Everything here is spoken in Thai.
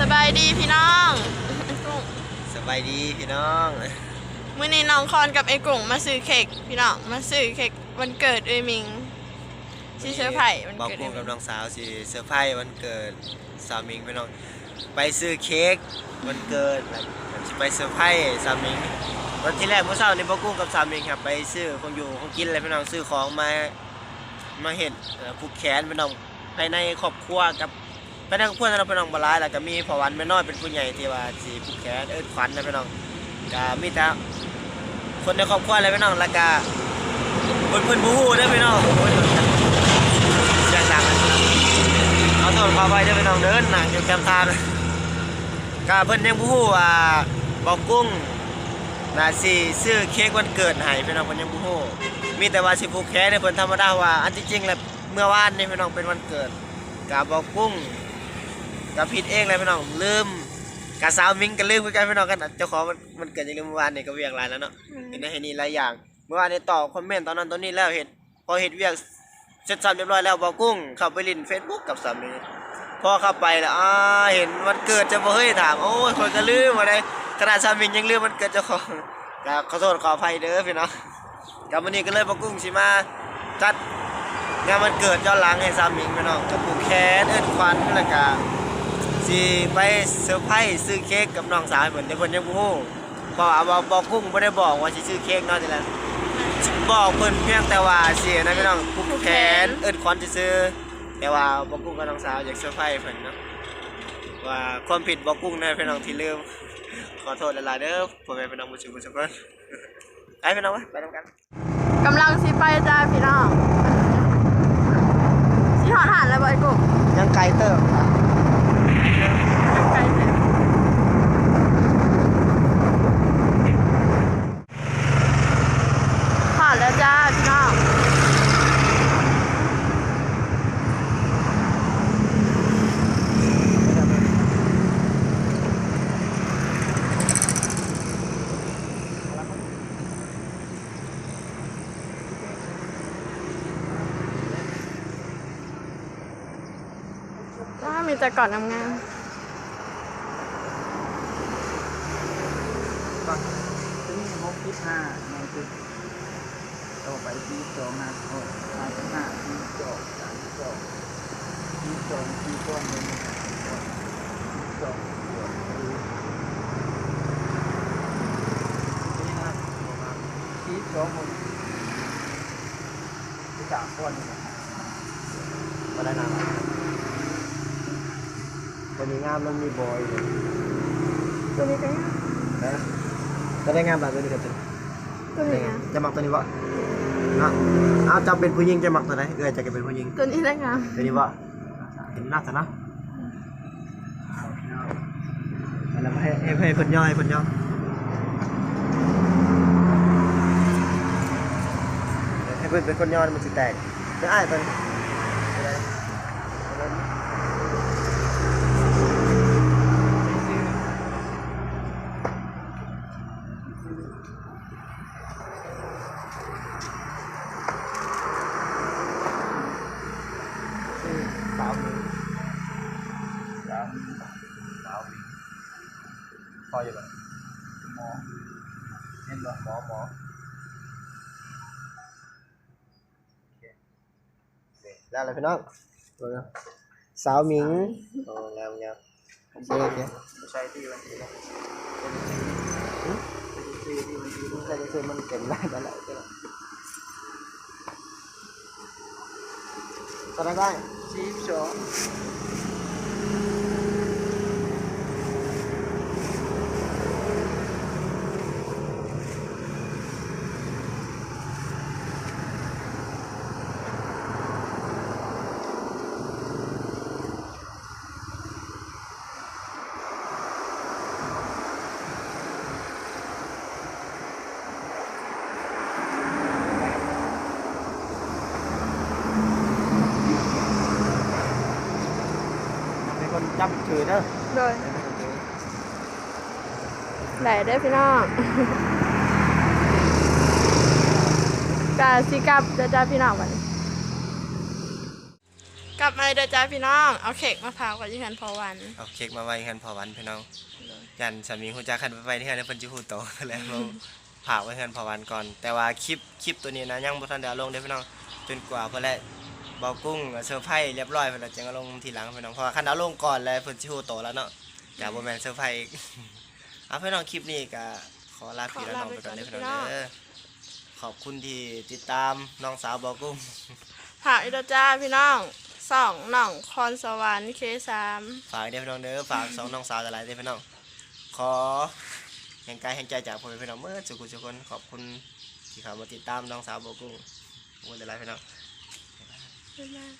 สบายดีพี่น้องกุ้งสบายดีพี่น้องมื่อนี้น้องคอนกับไอ้กุ้งมาซื้อเค้กพี่น้องมาซื้อเค้กวันเกิดเอ้ยมิงซีเซอร์ไพรส์วันบอกเกิดพูเอ้ดยกับมิงน้องสาวสิเซอร์ไพรส์วันเกิดสามิงพี่น้องไปซื้อเค้กวันเกิดแบบสิไปเซอร์ไพรส์สามิงวันที่แรกเมื่อเช้านี้บอกกุ้งกับสามิงครับไปซื้อของอยู่ของกินอะไรพี่น้องซื้อของมามาเห็ดเอ่อผูกแขนพี่น้องภายในครอบครัวกับ ภายในครอบครัวนั้นพี่น้องบลายแล้วก็มีพอวันแม่น้อยเป็นผู้ใหญ่ที่ว่าสิผูกแขนเอิ้นขวัญนะพี่น้องก็มีแต่คนในครอบครัวอะไรพี่น้องแล้วก็เพิ่นเพิ่อนบ่ฮู้เด้อพี่น้องยเสียงดังนะเอาโทษขอไปเด้อพี่น้องเดินหนังอยู่แคมทานก็เพิ่อนยังบ่ฮู้ว่าบอกกุ้งนาสิซื้อเค้กวันเกิดให้พี่น้องเพิ่นยังบ่ฮู้มีแต่ว่าสิผูกแขนให้เพิ่อนธรรมดาว่าอันที่จริงแล้วเมื่อวานนี่พี่น้องเป็นวันเกิดก็บอกกุ้ง ก็ผิดเองเลยพี่น้องลืมกะสาวมิงก็ลืมคือกันพี่น้องกันเจ้าของมันมันเกิดอย่างเมื่อวานเนี่ยก็เวียงหลายแล้วเนาะเห็นได้เห็นนี่หลายอย่าง เมื่อวานนี้ตอบคอมเมนต์ตอนนั้นตอนนี้แล้วเห็นพอเห็นเวียกเสร็จสับเรียบร้อยแล้วบอกกุ้งเข้าไปลินเฟซบุ๊กกับสามีพอเข้าไปแล้วอ่าเห็นวันเกิดเจะบ่เฮ้ยถามโอ้ยคนก็ลืมอะไรขนาดสามียังลืมวันเกิดเจ้าของก็ขอโทษขออภัยเด้อพี่น้องกับวันนี้ก็เลยบอกกุ้งสิมาจัดงานวันเกิดย้อนหลังให้สามีพี่น้องกับผูกแขนเอิ้นควันแล้วก็ สิไปเซอร์ไพรส์ซื้อเค้กกับน้องสาวให้เหมือนแต่เพิ่นยังบ่ฮู้เพราะว่าบอกบอกกุ้งไม่ได้บอกว่าสิซื้อเค้กเนาะทีละบอกเพิ่นเพียงแต่ว่าเสียนะพี่น้องผูกแขนเอิ้นควันซื้อๆแต่ว่าบอกกุ้งกับน้องสาวอยากเซอร์ไพรส์เพิ่นเนาะว่าความผิดบอกกุ้งนะพี่น้องที่ลืมขอโทษหลายๆเด้อพ่อแม่พี่น้องผู้ชมทุกคนไปพี่น้องวะไปนำกันกำลังสิไปจ้าพี่น้องสิหอดหันแล้วบ่ไอ้กุ้งยังไกลเติบ ไกลเลยหอดแล้วจ้า พี่น้องว่ามีแต่ก่อนทำงานที่หกสิบห้าในจุด ต่อไปที่สองนะโอ้ยห้าสิบห้าที่สองสามสองที่สองที่สองเลยนะที่สองที่สองนี่นะที่สองคนที่สามคนนี่นะมาได้นานวันนี้งามมันมีบอยตัวนี้ก็ยังนะจะได้งามแบบนี้กันจ้ะตัวนี้นะจะมักตัวนี้ บ่นะเอาจะเป็นผู้หญิงจะมักตัวไหนเอ้ยจะเป็นผู้หญิงตัวนี้ได้งามตัวนี้บ่เห็นหน้าซะนะอันนั้นให้ให้ให้เพิ่นย่อยเพิ่นย่อให้เพิ่นเป็นคนย่อมันสิแตกจะอ้ายเพิ่นสาวมือ สามสาวพออยู่บ่หมอเห็นบ่หมอหมอได้เลยพี่น้องเบิ่งเอาสาวหมิงโอ้งามงามโอเคโอเคใช้ที่วันที่ละคือที่มันคือใช่คือมันเต็มได้มาแล้วใช่ไหมตอนนั้นได้สี่สอง จำถือเนอะโดยไหลได้อพี่น้องกาสิกลับเด้อจ้าพี่น้องวันนี้กลับมาเลยเด้อจ้าพี่น้อง เอาเค้กมะพร้าวกับยี่หันพอวัน เอาเค้กมาไว้กันพอวันพี่น้องยันสามีฮู้จักคันไปที่นั่นเพิ่นสิฮู้โตแล้วเราฝากไว้กันพอวันก่อน แต่ว่าคลิปคลิปตัวนี้นะยังบ่ทันได้เอาลงเด้อพี่น้องจนกว่าเพิ่นแหละเบากุ้งเซอร์ไพรส์เรียบร้อยเพิ่นแล้วจึงเอาลงทีหลังพี่น้องเพราะว่าคันเอาลงก่อนแล้วเพิ่นสิฮู้โตแล้วเนาะอย่าบ่แม่นเซอร์ไพรส์อีกเอาพี่น้องคลิปนี้ก็ขอลาพี่และน้องไปก่อนเด้อพี่น้องเด้อขอบคุณที่ติดตามน้องสาวเบากุ้งฝากอีกเด้อจ้าพี่น้องสองน้องคอนสวรรค์เคสามฝากเด้อพี่น้องเด้อฝากสองน้องสาวหลายๆเด้อพี่น้องขอแห่งกายแห่งใจจากพ่อแม่พี่น้องเมื่อสุขุสุขคนขอบคุณที่เข้ามาติดตามน้องสาวโบกุ้งขอบคุณหลายๆพี่น้อง บ๊ายบาย